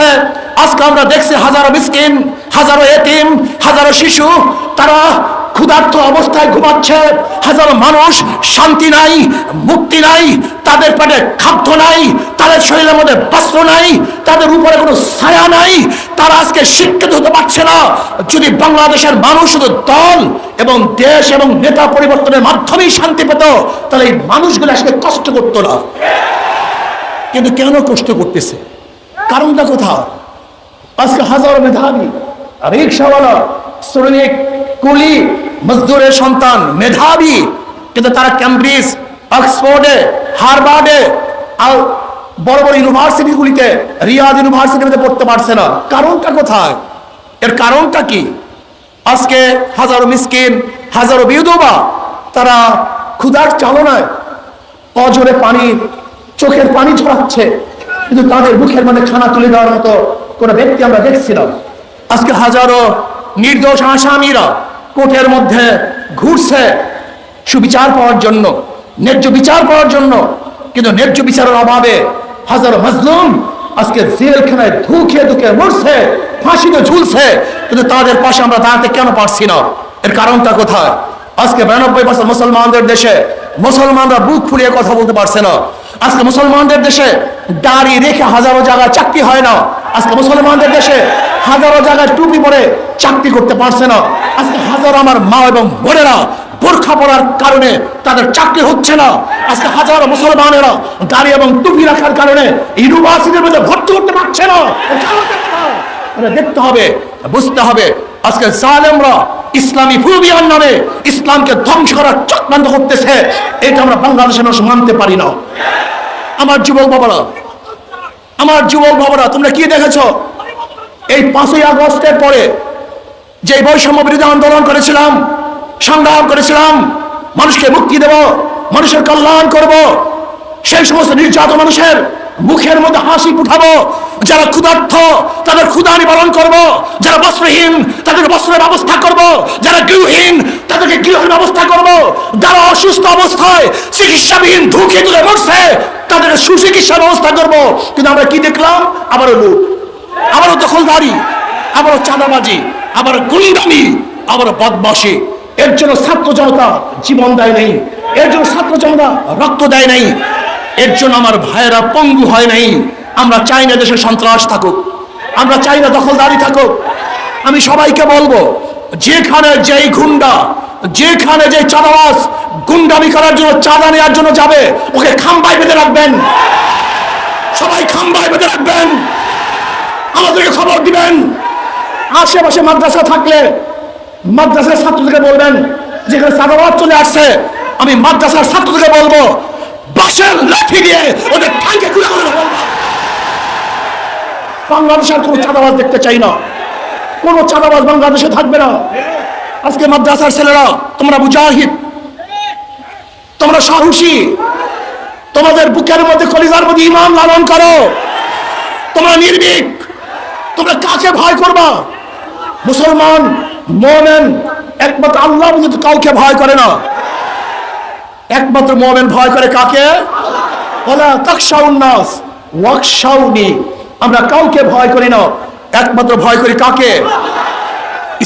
আছে। আজকে আমরা দেখছি হাজারো মিসকিন, হাজারো এতিম, হাজারো শিশু, তারা ক্ষুধার্ত অবস্থায় ঘুমাচ্ছে। হাজারো মানুষ শান্তি নাই, মুক্তি নাই, তাদের পেটে খাদ্য নাই, তাদের শরীরের মধ্যে বস্ত্র নাই, তাদের উপরে কোনো ছায়া নাই। তারা আজকে শিক্ষিত হতে পারছে না। যদি বাংলাদেশের মানুষ শুধু দল এবং দেশ এবং নেতা পরিবর্তনের মাধ্যমেই শান্তি পেত, তাহলে এই মানুষগুলো আজকে কষ্ট করতো না। কিন্তু কেন কষ্ট করতেছে? কারণটা কোথাও আজকে হাজারো মেধাবী, রিক্সাওয়ালা শ্রমিক কুলি মজদুরের সন্তান, মেধাবী, কিন্তু তারা ক্যামব্রিজ অক্সফোর্ডে হারবার্ডে আর বড় বড় ইউনিভার্সিটিগুলিতে, রিয়াদ ইউনিভার্সিটিতে পড়তে পারছে না। কারণটা কোথায়? এর কারণটা কি? আজকে হাজারো মিসকিন, হাজারো বিধবা, তারা ক্ষুধার চালনায় অজরে পানি, চোখের পানি ঝরাচ্ছে কিন্তু তাদের মুখের মধ্যে খানা তুলে দেওয়ার মতো কোনো ব্যক্তি আমরা দেখছিলাম। আজকে হাজারো নির্দোষ আসামিরা কোর্টের মধ্যে ঘুরছে সুবিচার পাওয়ার জন্য, ন্যায্য বিচার পাওয়ার জন্য। কিন্তু ন্যায্য বিচারের অভাবে হাজারো মাজলুম আজকে জেলখানায় ধুকে ধুকে মরছে, ফাঁসিতে ঝুলছে। কিন্তু তাদের পাশে আমরা দাঁড়াতে কেন পারছি না? এর কারণটা কোথায়? আজকে বিরানব্বই বছর মুসলমানদের দেশে মুসলমানরা বুক ফুলিয়ে কথা বলতে পারছে না। আজকে মুসলমানদের দেশে দাড়ি রেখে হাজারো জায়গায় চাকরি হয় না। আজকে মুসলমানদের দেশে হাজারো জায়গায় টুপি পরে চাকরি করতে পারছে না। আজকে হাজারো আমার মা এবং বোনেরা বোরখা পরার কারণে তাদের চাকরি হচ্ছে না। আজকে হাজারো মুসলমানেরা দাড়ি এবং টুপি রাখার কারণে ইউনিভার্সিটির মধ্যে ভর্তি করতে পারছে না। দেখতে হবে, বুঝতে হবে। আজকে জালেমরা ইসলামী ফুরবিয়ান নামে ইসলামকে ধ্বংস করার চক্রান্ত করতেছে, এটা আমরা বাংলাদেশের মানুষ মানতে পারি না। আমার যুবক বাবারা, আমার যুবক বাবারা, তোমরা কি দেখেছ? এই পাঁচই আগস্টের পরে যে বৈষম্য বিরোধী আন্দোলন করেছিলাম, সংগ্রাম করেছিলাম, মানুষকে মুক্তি দেব, মানুষের কল্যাণ করব, সেই সমস্ত নির্যাতন মানুষের মুখের মধ্যে হাসি ফুটাবো যারা ক্ষুধার্থ, তাদের ক্ষুধা নিবারণ করব। যারা বস্ত্রহীন, তাদের বস্ত্রের ব্যবস্থা করব। যারা গৃহহীন, তাদেরকে গৃহের ব্যবস্থা করব। যারা অসুস্থ অবস্থায়, চিকিৎসাবিহীন ধুকে তুলে মরছে, তাদের সুচিকিৎসার ব্যবস্থা করব। কিন্তু আমরা কি দেখলাম? আবারও লুট, আবারও দখলদারি, আবারও চাঁদাবাজি, আবার গুন্ডামি আবার বদমাসি এর জন্য ছাত্র জনতা জীবন দেয় নাই। এর জন্য ছাত্র জনতা রক্ত দেয় নাই। এর জন্য আমার ভাইয়েরা পঙ্গু হয় নাই। আমরা চাই না দেশে সন্ত্রাস থাকুক। আমরা চাই না দখলদারি থাকুক। আমি সবাইকে বলব, যেখানে যেই গুন্ডা, যেখানে যে চাঁদাবাস গুন্ডামি করার জন্য চাঁদা নেওয়ার জন্য যাবে, ওকে খাম্বায় বেঁধে রাখবেন। সবাই খাম্বায় বেঁধে রাখবেন। আমাদেরকে খবর দিবেন। আশেপাশে মাদ্রাসা থাকলে মাদ্রাসার ছাত্রদেরকে বলবেন, যেখানে চাঁদাবাদ চলে আসছে, আমি মাদ্রাসার ছাত্রদেরকে বলব বাসের লাঠি দিয়ে ওদের খুলে খুলে বলব বাংলাদেশের কোনো চাঁদাবাজ দেখতে চাই না। কোনো চাঁদাবাজ বাংলাদেশে থাকবে না। আজকে মাদ্রাসার ছেলেরা, তোমরা মুজাহিদ, তোমরা সাহসী, তোমাদের বুকের মধ্যে কলিজার মধ্যে ইমান লালন করো। তোমরা নির্ভীক, তোমরা কাকে ভয় করবা? মুসলমান, মোমেন, একমাত্র আল্লাহ কিন্তু কাউকে ভয় করে না। একমাত্র মোমেন ভয় করে কাকে? ওলা তাকশাউন্নাস ওয়াকশাউনি আমরা কাউকে ভয় করি না। একমাত্র ভয় করি কাকে?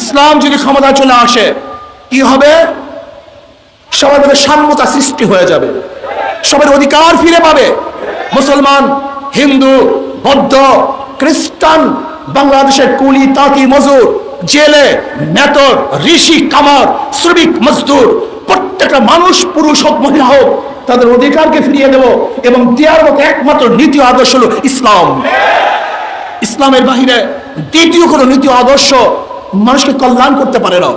ইসলাম যদি ক্ষমতা চলে আসে, কি হবে? সবার মধ্যে সাম্যতা সৃষ্টি হয়ে যাবে। সবার অধিকার ফিরে পাবে। মুসলমান, হিন্দু, বৌদ্ধ, খ্রিস্টান, বাংলাদেশের কুলি, তাঁতি মজুর জেলে মেতর ঋষি, কামার, শ্রমিক, মজদুর, প্রত্যেকটা মানুষ, পুরুষ হোক, মহিলা হোক, তাদের অধিকারকে ফিরিয়ে দেব এবং দেওয়ার মতো একমাত্র নীতি আদর্শ হলো ইসলাম। ইসলামের বাহিরে দ্বিতীয় কোনো নীতি আদর্শ মানুষকে কল্যাণ করতে পারে না।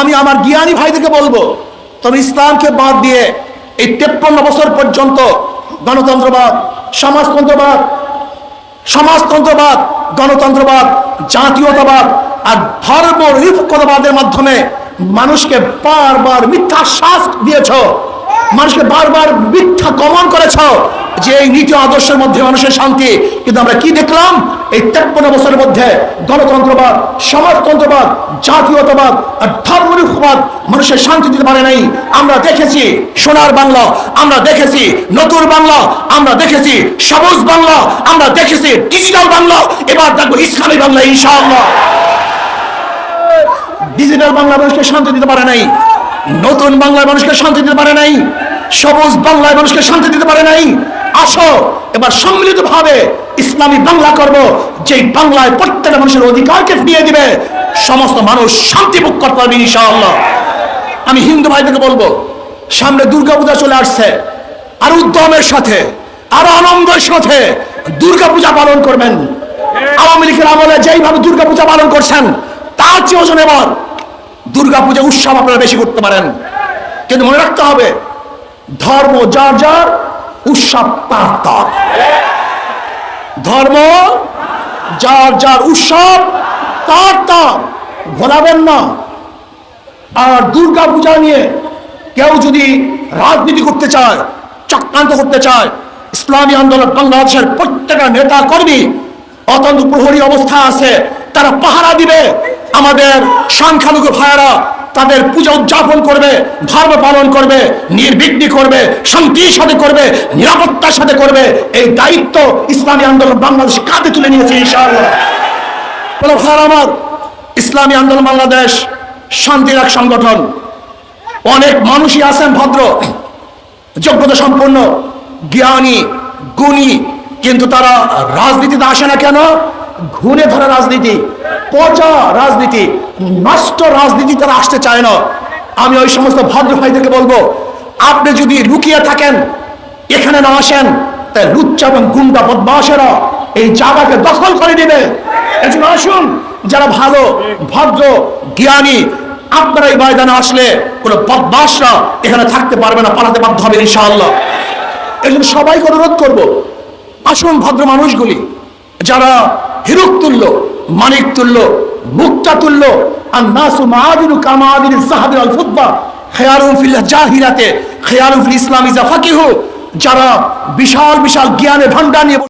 আমি আমার জ্ঞানী ভাইদেরকে বলব, তবে ইসলামকে বাদ দিয়ে এই তেপ্পান্ন বছর পর্যন্ত গণতন্ত্রবাদ, সমাজতন্ত্রবাদ সমাজতন্ত্রবাদ, গণতন্ত্রবাদ, জাতীয়তাবাদ আর ধর্ম নিরপেক্ষতাবাদের মাধ্যমে মানুষকে বারবার মিথ্যা শ্বাস দিয়েছ। মানুষকে বারবার মিথ্যা গমন করেছ যে এই নীতি আদর্শের মধ্যে মানুষের শান্তি। কিন্তু আমরা কি দেখলাম? এই তেপ্পন্ন বছরের মধ্যে গণতন্ত্রবাদ, সমাজতন্ত্রবাদ, জাতীয়তাবাদ আর ধর্মনিরপবাদ মানুষের শান্তি দিতে পারে নাই। আমরা দেখেছি সোনার বাংলা, আমরা দেখেছি নতুন বাংলা, আমরা দেখেছি সবুজ বাংলা, আমরা দেখেছি ডিজিটাল বাংলা, এবার দেখব ইসলামী বাংলা, ইনশাআল্লাহ। ডিজিটাল বাংলা মানুষকে শান্তি দিতে পারে নাই। নতুন বাংলায় মানুষকে শান্তি দিতে পারে নাই। সবুজ বাংলায় মানুষকে শান্তি দিতে পারে নাই। আসো, এবার সম্মিলিত ভাবে ইসলামী বাংলা করব যে বাংলায় প্রত্যেকটা মানুষের অধিকারকে ফিরিয়ে দিবে, সমস্ত মানুষ শান্তি ভোগ করতে পারবে ইনশাআল্লাহ। আমি হিন্দু ভাইদেরকে বলব, সামনে দুর্গাপূজা চলে আসছে, আর উদ্যমের সাথে, আর আনন্দের সাথে দুর্গাপূজা পালন করবেন। আওয়ামী লীগের আমলে যেইভাবে দুর্গাপূজা পালন করছেন, তার চেয়ে ওজন এবার দুর্গাপূজা উৎসব আপনারা বেশি করতে পারেন। কিন্তু মনে রাখতে হবে ধর্ম যার যার, উৎসব তার তার। ধর্ম যার যার, উৎসব তার তার। ভোলাবেন না। আর দুর্গা পূজা নিয়ে কেউ যদি রাজনীতি করতে চায়, চক্রান্ত করতে চায়, ইসলামী আন্দোলন বাংলাদেশের প্রত্যেকটা নেতা কর্মী, অত্যন্ত প্রহরী অবস্থা আছে, তারা পাহারা দিবে। আমাদের সংখ্যালঘু ভাইয়েরা তাদের পূজা উদযাপন করবে, ধর্ম পালন করবে, নির্বিঘ্নি করবে, শান্তির সাথে করবে, নিরাপত্তার সাথে করবে। এই দায়িত্ব ইসলামী আন্দোলন বাংলাদেশ কাঁধে তুলে নিয়েছে, ইনশাআল্লাহ। আমার, ইসলামী আন্দোলন বাংলাদেশ শান্তির এক সংগঠন। অনেক মানুষই আছেন ভদ্র, যোগ্যতা সম্পন্ন, জ্ঞানী, গুণী, কিন্তু তারা রাজনীতিতে আসে না কেন? ঘুরে ধরা রাজনীতি। পচা রাজনীতি নষ্ট রাজনীতি তারা আসতে চায় না। আমি ওই সমস্ত ভদ্র ভাইদেরকে বলব, আপনি যদি লুকিয়ে থাকেন, এখানে না আসেন তাই লুচ্চা এবং গুন্ডা বদমাসেরা এই জায়গাকে দখল করে নেবে। এজন্য আসুন, যারা ভালো, ভদ্র, জ্ঞানী, আপনারা এই ময়দানে আসলে কোনো বদমাসরা এখানে থাকতে পারবে না, পালাতে বাধ্য হবে ইনশাআল্লাহ। এই জন্য সবাইকে অনুরোধ করব, আসুন ভদ্র মানুষগুলি, যারা হিরুক তুল্য মানিক তুল্য, মুক্তা তুল্য আর নাসু মাহাদিনু কামাদিন সাহাবির আল ফুদ্বা খেয়ারুম ফিল জাহিরাতে খেয়ারুম ফিল ইসলাম ইজা ফাকিহু যারা বিশাল বিশাল জ্ঞানে ভান্ডার নিয়ে